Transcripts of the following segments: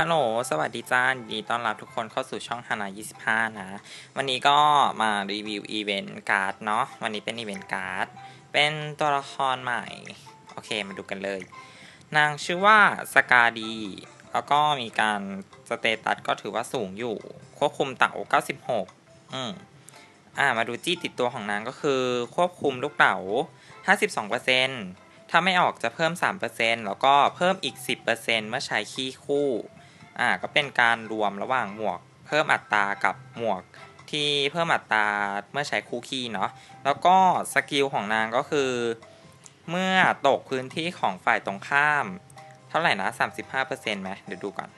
ฮัลโหล สวัสดีจ้ายินดีต้อนรับทุกคนเข้าสู่ช่องฮานา25 นะ วันนี้ก็มารีวิวอีเวนต์การ์ดเนาะ วันนี้เป็นอีเวนต์การ์ด เป็นตัวละครใหม่ โอเค มาดูกันเลย นางชื่อว่าสกาดี แล้วก็มีการสเตตัสก็ถือว่าสูงอยู่ ควบคุมเต่า 96 อืมอ่า มาดูจี้ติดตัวของนางก็คือ ควบคุมลูกเต๋า52%ถ้าไม่ออกจะเพิ่ม 3%แล้วก็เพิ่มอีก 10%เมื่อใช้ขี้คู่ อ่าก็เป็นการรวมระหว่างหมวก เพิ่มอัตรากับหมวกที่เพิ่มอัตราเมื่อใช้คู่ขี้เนาะแล้วก็สกิลของนางก็คือ เมื่อตกพื้นที่ของฝ่ายตรงข้าม เท่าไหร่นะ 35%ไหมเดี๋ยวดูก่อน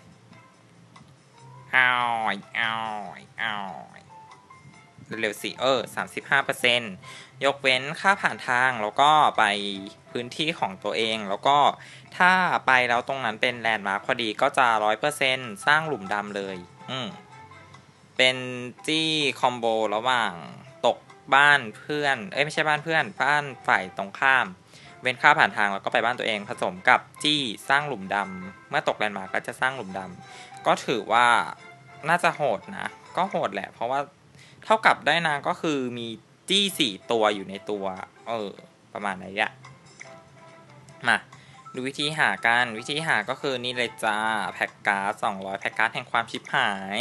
อ้าวอ้าวอ้าวเร็วๆสิเออ35% ยกเว้นค่าผ่านทางแล้วก็ไปพื้นที่ของตัวเอง แล้วก็ถ้าไปแล้วตรงนั้นเป็นแลนด์มาร์คพอดีก็จะ100%สร้างหลุมดำเลย อืมเป็นจี้คอมโบระหว่างตกบ้านเพื่อน เอ้ยไม่ใช่บ้านเพื่อน บ้านฝ่ายตรงข้าม เว้นค่าผ่านทางแล้วก็ไปบ้านตัวเอง ผสมกับจี้สร้างหลุมดำเมื่อตกแลนด์มาร์กก็จะสร้างหลุมดำก็ถือว่าน่าจะโหดนะ ก็โหดแหละ เพราะว่าเท่ากับได้นางก็คือมี จี้สี่ตัวอยู่ในตัว เออ ประมาณไหนอะมา ดูวิธีหากัน วิธีหาก็คือนี่เลยจ้า แพ็กการ์ด200แพ็กการ์ดแห่งความชิบหาย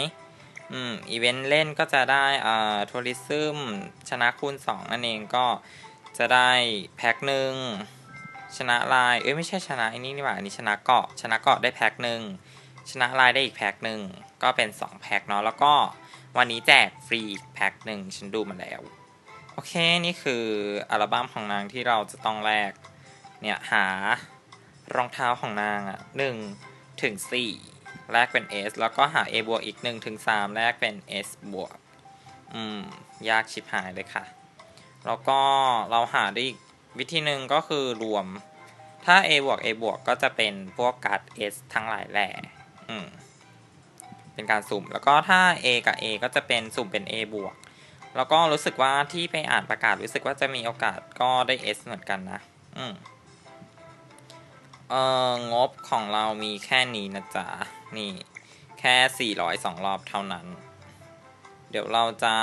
อืม อีเวนต์เล่นก็จะได้อ่าทัวริซึมชนะคูณ2นั่นเองก็จะได้แพ็คหนึ่งชนะลาย เอ้ยไม่ใช่ชนะไอ้นี่นี่หว่าอันนี้ชนะเกาะ ชนะเกาะได้แพ็คหนึ่งชนะลายได้อีกแพ็คหนึ่งก็เป็น 2 แพ็คเนาะแล้วก็วันนี้แจกฟรีแพ็คหนึ่งฉันดูมาแล้ว อเค นี่คืออัลบั้มของนางที่เราจะต้องแลก เนี่ยหารองเท้าของนางอะหนึ่งถึงสี่แลกเป็น S แล้วก็หา A บวกอีกหนึ่งถึงสามแลกเป็น S บวก อืม ยากชิบหายเลยค่ะ แล้วก็เราหาได้อีกวิธีหนึ่งก็คือรวม ถ้า A บวก A บวกก็จะเป็นพวกการ์ด S ทั้งหลายแหล่อืม เป็นการสุ่ม แล้วก็ถ้า A กับ A ก็จะเป็นสุ่มเป็น A บวก แล้วก็รู้สึกว่าที่ไปอ่านประกาศรู้สึกว่าจะมีโอกาสก็ได้ S เหมือนกันนะ อืมเอองบของเรามีแค่นี้นะจ๊ะ นี่ แค่ 402 รอบเท่านั้น เดี๋ยวเราจะ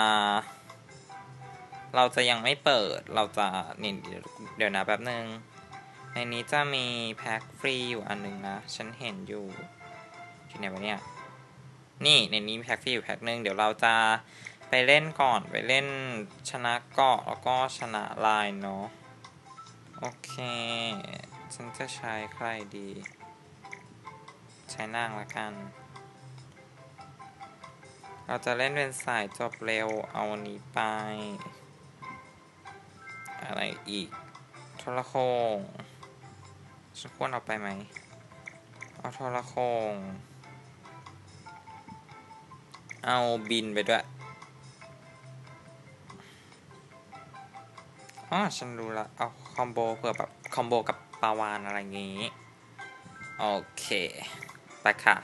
เราจะยังไม่เปิด เราจะนี่เดี๋ยวนะแป๊บนึง ในนี้จะมีแพ็คฟรีอยู่อันนึงนะ ฉันเห็นอยู่อยู่ไหนวะเนี่ย นี่ในนี้มีแพ็คฟรีอยู่แพ็คนึง เดี๋ยวเราจะ ไปเล่นก่อนไปเล่นชนะเกาะแล้วก็ชนะลายเนาะโอเค ฉันจะใช้ใครดี ใช้นางละกัน เราจะเล่นเป็นสายจบเร็วเอาอันนี้ไป อะไรอีกโทรโคงฉันควรเอาไปไหมเอาโทรโคงเอาบินไปด้วย อ๋อฉันรู้ละเอาคอมโบเผื่อแบบคอมโบกับปาวานอะไรอย่างงี้ โอเค ไปค่ะ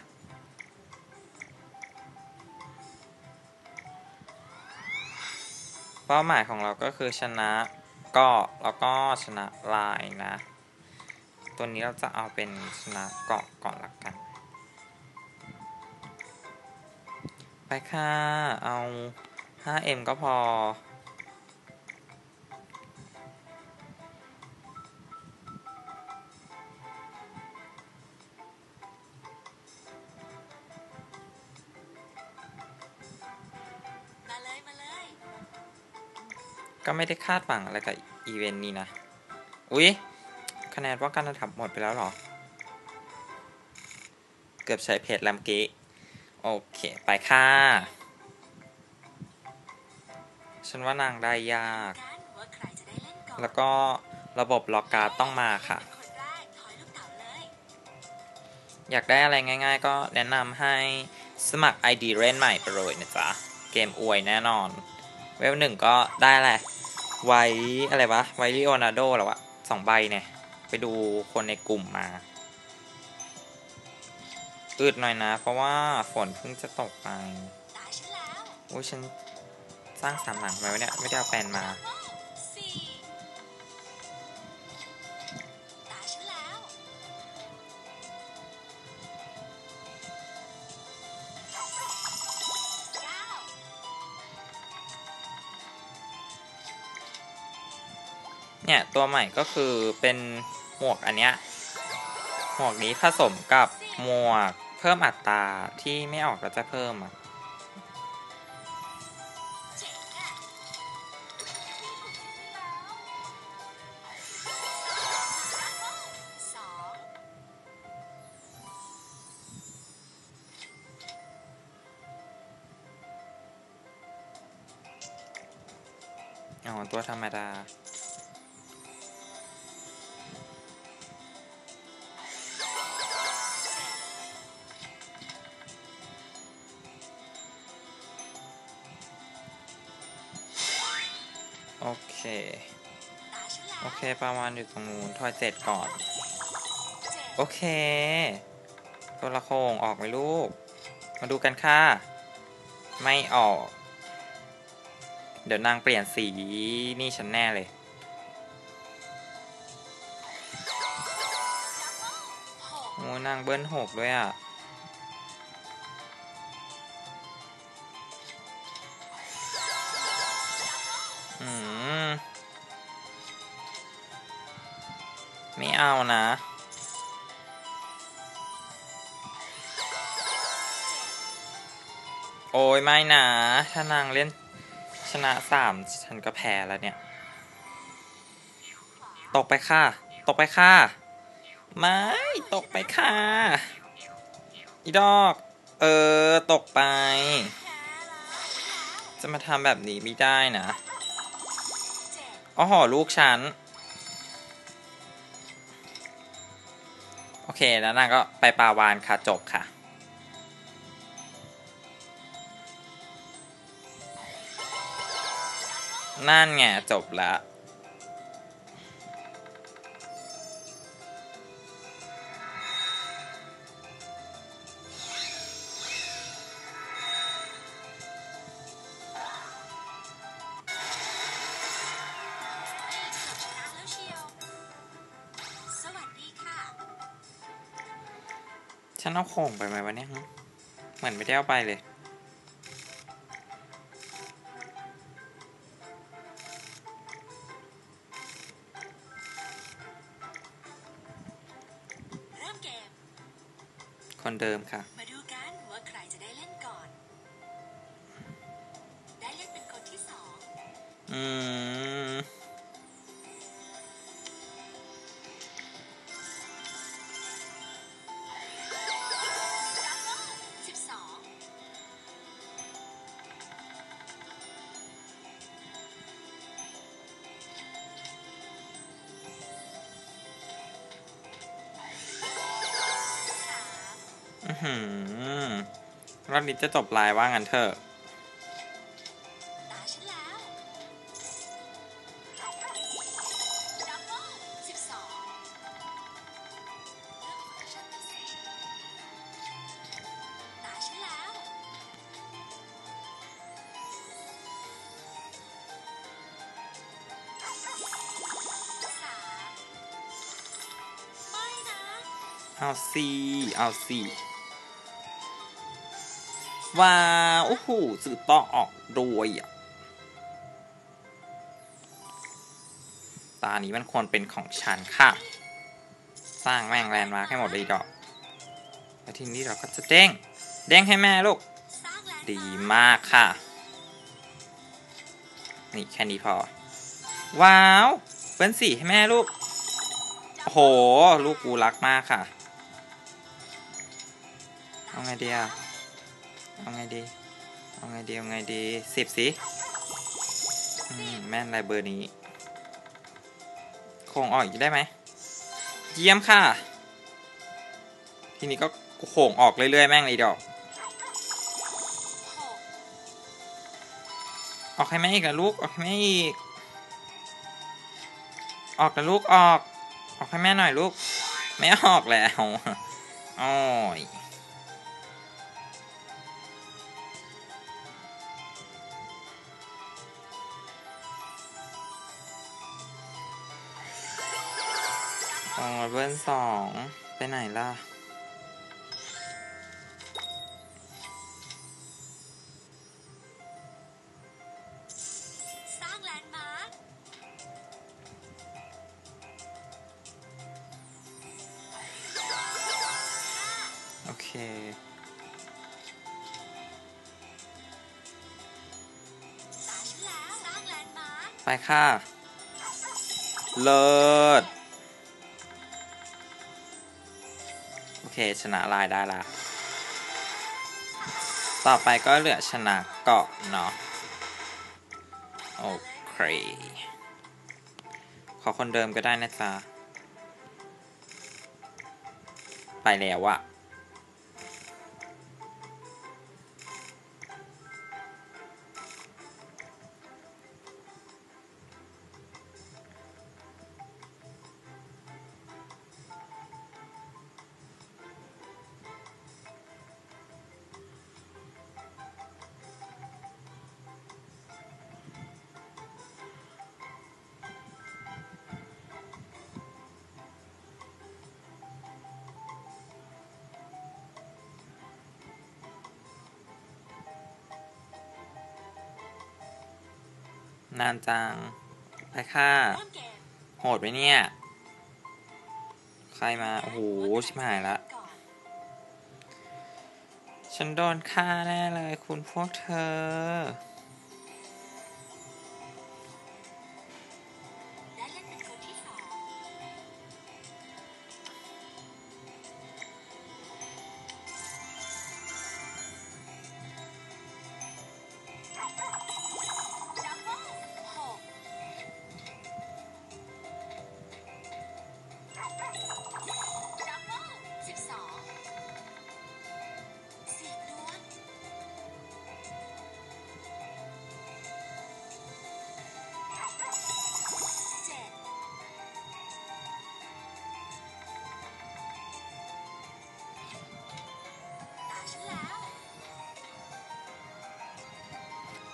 เป้าหมายของเราก็คือชนะเก็แล้วก็ชนะลายนะ ตัวนี้เราจะเอาเป็นชนะเกาะก่อนละกัน ไปค่ะ เอา 5M ก็พอ ก็ไม่ได้คาดหวังอะไรกับอีเวนต์นี้นะ อุ๊ย คะแนนว่าการระดับหมดไปแล้วเหรอ เกือบใช้เพจแลมเกะโอเค ไปค่ะ ฉันว่านางได้ยาก แล้วก็ระบบล็อกการ์ดต้องมาค่ะอยาเลยอยากได้อะไรง่ายๆ ก็แนะนำให้สมัคร ID เล่นใหม่ไปเลยนะจ๊ะ เกมอวยแน่นอน เวลหนึ่งก็ได้แหละ ไว้อะไรวะ ไว้ลิโอนาร์โดหรอวะสองใบเนี่ย ไปดูคนในกลุ่มมา อืดหน่อยนะ เพราะว่าฝนเพิ่งจะตกไปตายฉันแล้วอุ้ยฉันสร้างสามหลังไว้วะเนี่ย ไม่ได้เอาแปลนมา เนี่ยตัวใหม่ก็คือเป็นหมวกอันเนี้ยหมวกนี้ผสมกับหมวกเพิ่มอัตราที่ไม่ออกก็จะเพิ่มอะเอะสองอ๋อตัวธรรมดา โอเค โอเค ประมาณอยู่ตรงนู้นทอยเจ็ดก่อน โอเค ตัวละโคงออกไหมลูก มาดูกันค่ะ ไม่ออก เดี๋ยวนางเปลี่ยนสีนี่ฉันแน่เลย โอ้นางเบิ้ลหกด้วยอะ ไม่เอานะ โอ้ยไม่นะ ถ้านางเล่นชนะสามฉันก็แพ้แล้วเนี่ย ตกไปค่ะ ตกไปค่ะ ไม่ ตกไปค่ะ อีดอก เออ ตกไป จะมาทำแบบนี้ไม่ได้นะ อ๋อหอลูกฉัน โอเค แล้วนางก็ไปปาวานค่ะ จบค่ะ นั่นไง จบละ โข่งไปไหมวะเนี่ยหึเหมือนไม่ได้เอาไปเลยเริ่มเกมคนเดิมค่ะ มาดูกันว่าใครจะได้เล่นก่อน ได้เล่นเป็นคนที่สองอืม หือรอบนี้จะจบลายว่างั้นเถอะเอาสามไม่นะเอาสิเอาสิ ว้าวโอ้โหสื่อต่อออกรวยอะตานี้มันควรเป็นของฉันค่ะ สร้างแม่งแลนด์มาร์คให้หมดเลยดอก แล้วทีนี้เราก็จะเด้ง เด้งให้แม่ลูก ดีมากค่ะ นี่แค่นี้พอ ว้าวเปิ้ลสีให้แม่ลูก โห ลูกกูรักมากค่ะ เอาไงเดีอะ เอาไงดี เอาไงดีเอาไงดีสิบสิแม่นลายเบอร์นี้ โค้งออกอีกได้ไหม เยี่ยมค่ะ ทีนี้ก็โค้งออกเรื่อยๆ แม่งเลยดอกหกออกให้แม่อีกนะลูก ออกให้แม่อีก ออกนะลูกออก ออกให้แม่หน่อยลูก ไม่ออกแล้ว โอ้ย เบิลสองไปไหนล่ะโอเคไปค่ะ เลิศ เคชนะลายได้ละ ต่อไปก็เหลือชนะเกาะเนาะ โอเค ขอคนเดิมก็ได้นะจ๊ะ ไปแล้วอะ นานจัง ไปค่ะเริ่มเกมโหดไหมเนี่ย ใครมา โอ้โห ชิบหายละ ฉันโดนฆ่าแน่เลยคุณพวกเธอ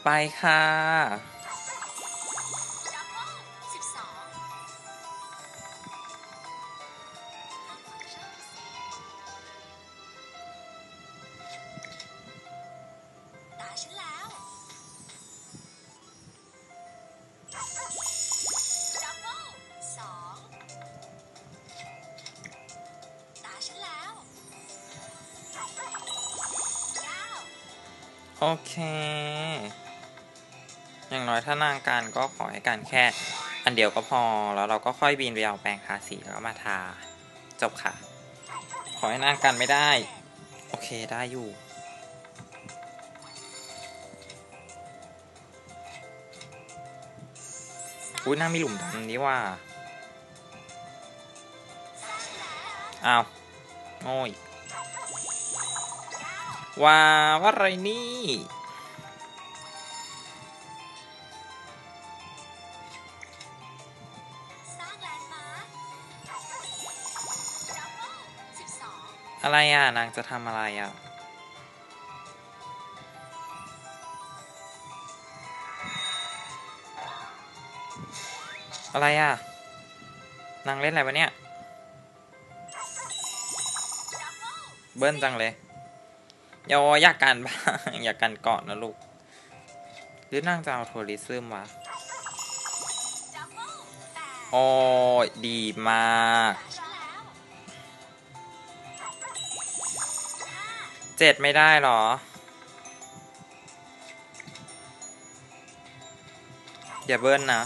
วเก้าโอเค อย่างน้อยถ้านางการก็ขอให้การแค่ อันเดียวก็พอ แล้วเราก็ค่อยบินไปเอาแปรงทาสีแล้วก็มาทา จบค่ะ ขอให้นางกันไม่ได้ โอเคได้อยู่อุ้ยนามีหลุมดำนี้ว่า อ้าวโง่ยว้าวอะไรนี่ อะไรอะ นางจะทำอะไรอะ อะไรอะ นางเล่นอะไรวะเนี่ย เบิ้ลจังเลยยอยากกันบ้างอยากกันเกาะนะลูก หรือนางจะเอาโทริซึมวะโอ้ดีมาก เจ็ดไม่ได้เหรอ อย่าเบิ้ลนะ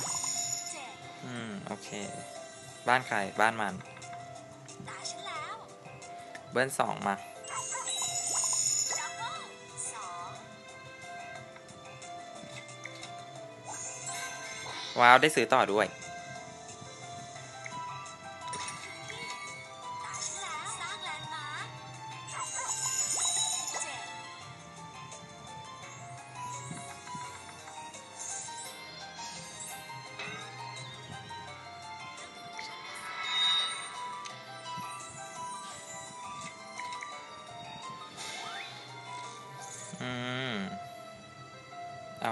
เจ็ดอืม โอเค บ้านใคร บ้านมันตาฉันแล้วเบิ้ลสองมาดับเบิ้ลสองว้าว ได้ซื้อต่อด้วย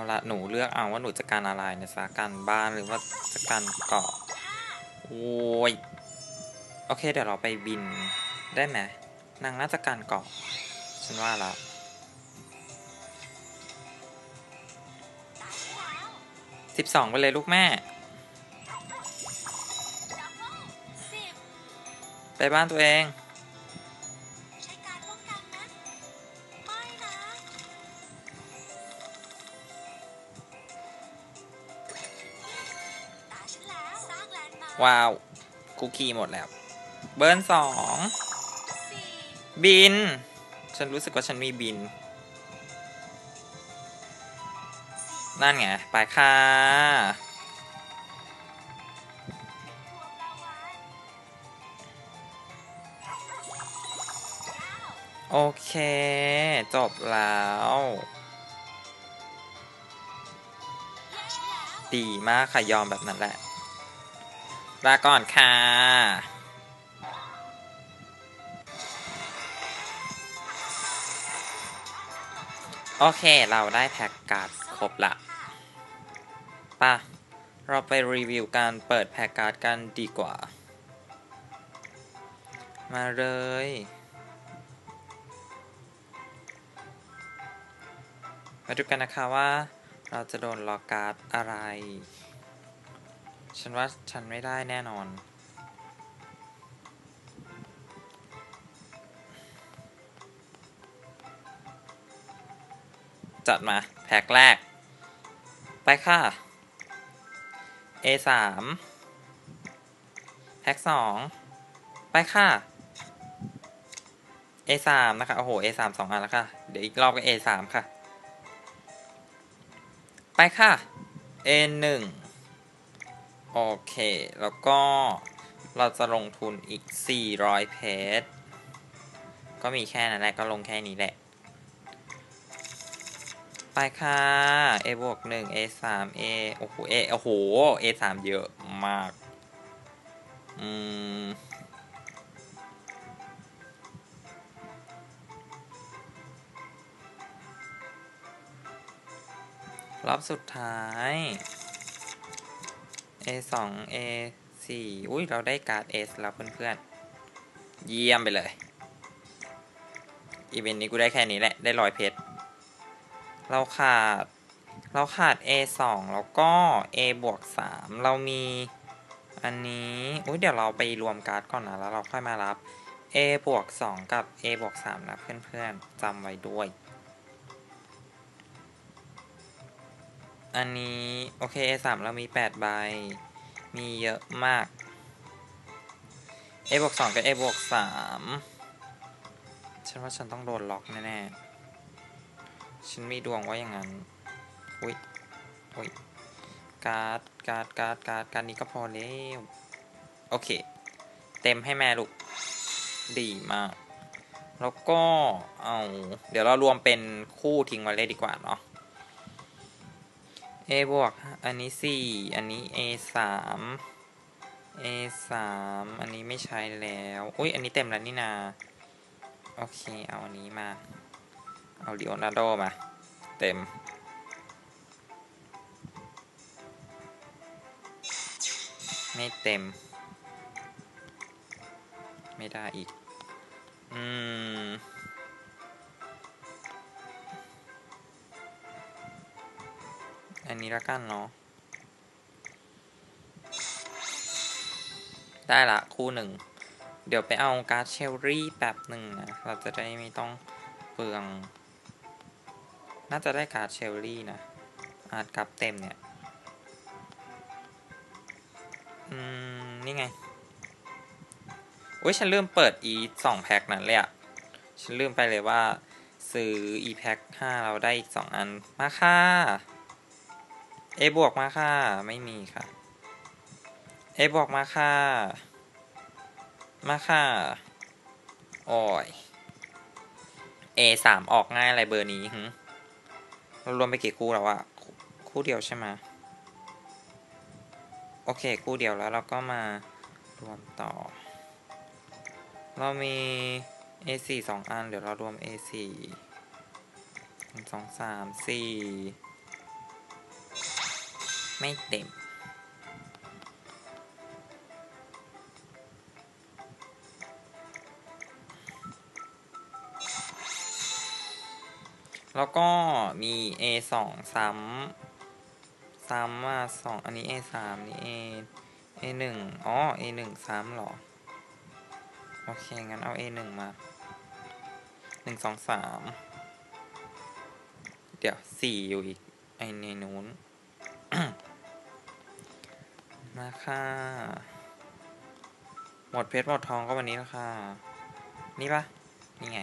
เอาละหนูเลือกเอาว่าหนูจะการอะไรนะจ๊ะการบ้านหรือว่าจะการเกาะโอ้ยโอเคเดี๋ยวเราไปบินได้ไหมนางน่าจะการเกาะฉันว่าแล้วสิบสองไปเลยลูกแม่ ไปบ้านตัวเอง ว้าวคุกกี้หมดแล้ว เบิร์นสองบิน ฉันรู้สึกว่าฉันมีบิน นั่นไง ไปค่ะ โอเค จบแล้ว ดีมากค่ะ ยอมแบบนั้นแหละ ลาก่อนค่ะโอเค เราได้แพ็กการ์ดครบละป่ะ เราไปรีวิวการเปิดแพ็กการ์ดกันดีกว่า มาเลย มาดูกันนะคะว่าเราจะโดนล็อกการ์ดอะไร ฉันว่าฉันไม่ได้แน่นอน จัดมา แพ็คแรก ไปค่ะ A สามแพ็คสองไปค่ะ A สามนะคะ โอ้โห A สามสองอันแล้วค่ะ เดี๋ยวอีกรอบก็ A สามค่ะ ไปค่ะ A หนึ่ง โอเค แล้วก็เราจะลงทุนอีก 400 เพชรก็มีแค่นั้นแหละก็ลงแค่นี้แหละ ไปค่ะ A บวกหนึ่ง A สาม A โอ้โห A โอ้โห A สามเยอะมาก อืมรอบสุดท้าย A สอง A สี่อุ้ยเราได้การ์ด S แล้วเพื่อนๆ เยี่ยมไปเลย อีเวนต์นี้กูได้แค่นี้แหละ ได้ร้อยเพชร เราขาด เราขาด A สองแล้วก็ A บวกสามเรามีอันนี้อุ้ยเดี๋ยวเราไปรวมการ์ดก่อนนะ แล้วเราค่อยมารับ A บวกสองกับ A บวกสามนะเพื่อนๆจำไว้ด้วย อันนี้ โอเค A สามเรามีแปดใบ มีเยอะมาก A บวกสองกับ A บวกสามฉันว่าฉันต้องโดนล็อกแน่ๆ ฉันมีดวงว่าอย่างนั้น อุ้ยอุ้ยการ์ดการ์ดการ์ดการ์ดการ์ดนี้ก็พอแล้ว โอเค เต็มให้แม่ลูก ดีมาก แล้วก็ เอา เดี๋ยวเรารวมเป็นคู่ทิ้งไว้เลยดีกว่าเนาะ A บวก อันนี้สี่อันนี้ A สาม A สามอันนี้ไม่ใช้แล้ว อุ้ยอันนี้เต็มแล้วนี่นา โอเค เอาอันนี้มา เอาดิโอนาโดมา เต็ม ไม่เต็ม ไม่ได้อีก อืม อันนี้ละกันเนาะได้ละคู่หนึ่ง เดี๋ยวไปเอาการ์ดเชลรี่แป๊บหนึ่งนะ เราจะได้ไม่ต้องเปลือง น่าจะได้การ์ดเชลรี่นะ อาจกลับเต็มเนี่ย อืม นี่ไงอุ้ยฉันลืมเปิดอีสองแพ็คนั้นเลยอะฉันลืมไปเลยว่า ซื้ออีแพ็คห้าเราได้อีกสองอัน มาค่ะ A บวกมาค่ะ ไม่มีค่ะ A บวกมาค่ะ มาค่ะโอ้ย A สามออกง่ายอะไรเบอร์นี้หึเรารวมไปกี่คู่แล้วอะคู่เดียวใช่ไหมโอเค คู่เดียวแล้วเราก็มารวมต่อ เรามี A สี่สองอัน เดี๋ยวเรารวม A สี่หนึ่งสองสามสี่ ไม่เต็ม แล้วก็มี A สองซ้ำซ้ำมาสองอันนี้ A สามนี่ A A หนึ่งอ๋อ A หนึ่งซ้ำหรอ โอเค งั้นเอา A หนึ่งมาหนึ่งสองสามเดี๋ยวสี่อยู่อีก ไอในนู้น มาค่ะ หมดเพชรหมดทองก็วันนี้แล้วค่ะ นี่ปะนี่ไง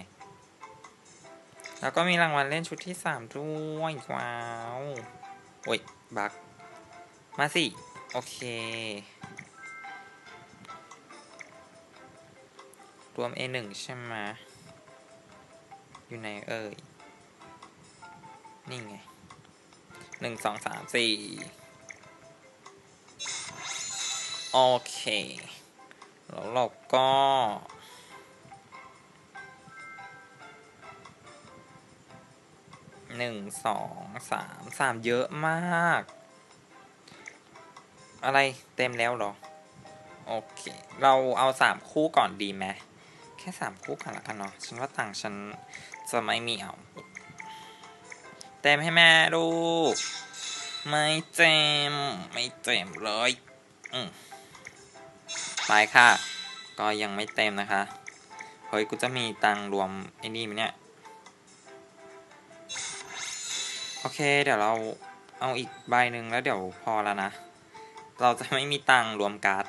แล้วก็มีรางวัลเล่นชุดที่สามด้วยว้าว โอ้ย บัก มาสิ โอเค รวม A1 ใช่ไหมอยู่ไหนเอ่ย นี่ไงหนึ่งสองสามสี่ โอเค แล้วเราก็หนึ่งสองสามสามเยอะมาก อะไรเต็มแล้วหรอ โอเค เราเอาสามคู่ก่อนดีไหมแค่สามคู่ก่อนละกันเนาะฉันว่าต่างค์ฉันจะไม่มีเอา เต็มให้แม่ลูไม่เต็ม ไม่เต็มเลย อืม ไปค่ะ ก็ยังไม่เต็มนะคะ เฮ้ย กูจะมีตังรวมไอ้นี่ไหมเนี่ย โอเค เดี๋ยวเราเอาอีกใบหนึ่งแล้วเดี๋ยวพอแล้วนะ เราจะไม่มีตังรวมการ์ด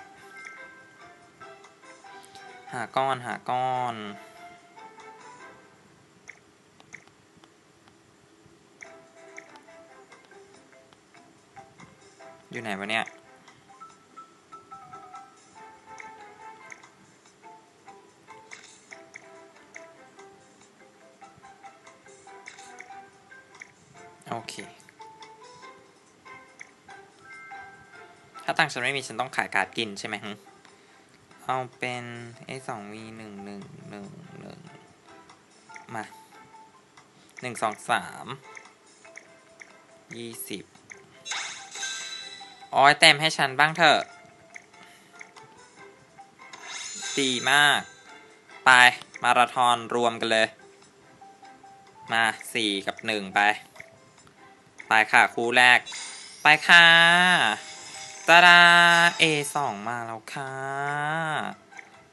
หาก้อนหาก้อนอยู่ไหนวะเนี่ย อเค ถ้าตังค์ฉันไม่มีฉันต้องขายการ์ดกินใช่ไหมฮึเอาเป็น A สอง V หนึ่งหนึ่งหนึ่งหนึ่งมาหนึ่งสองสามยี่สิบโอ้ยเต็มให้ฉันบ้างเถอะ ดีมาก ไป มาราธอนรวมกันเลย มาสี่กับหนึ่งไป ไปค่ะ คู่แรก ไปค่ะตาดา A สองมาแล้วค่ะ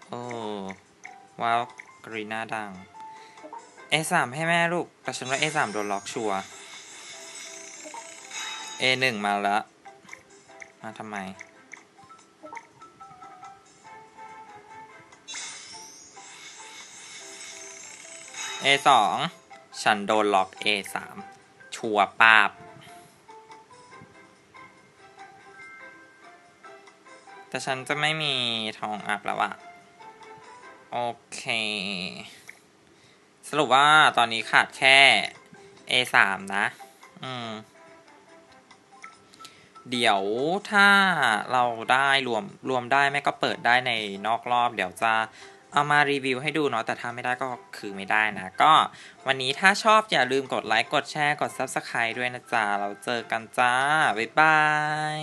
โอ้ว้าวกรีน่าดัง A สามให้แม่ลูก แต่ฉันว่า A สามโดนล็อกชัวร์ A หนึ่งมาแล้ว มาทำไม A สองฉันโดนล็อก A สามชัวร์ปาบ แต่ฉันจะไม่มีทองอัพแล้วอะโอเค สรุปว่าตอนนี้ขาดแค่ A สามนะ อืม เดี๋ยวถ้าเราได้รวมรวมได้แม่ก็เปิดได้ในนอกรอบ เดี๋ยวจะเอามารีวิวให้ดูเนาะแต่ถ้าไม่ได้ก็คือไม่ได้นะ ก็วันนี้ถ้าชอบอย่าลืมกดไลค์ กดแชร์ กด Subscribe ด้วยนะจ๊ะ เราเจอกันจ้า บ๊ายบาย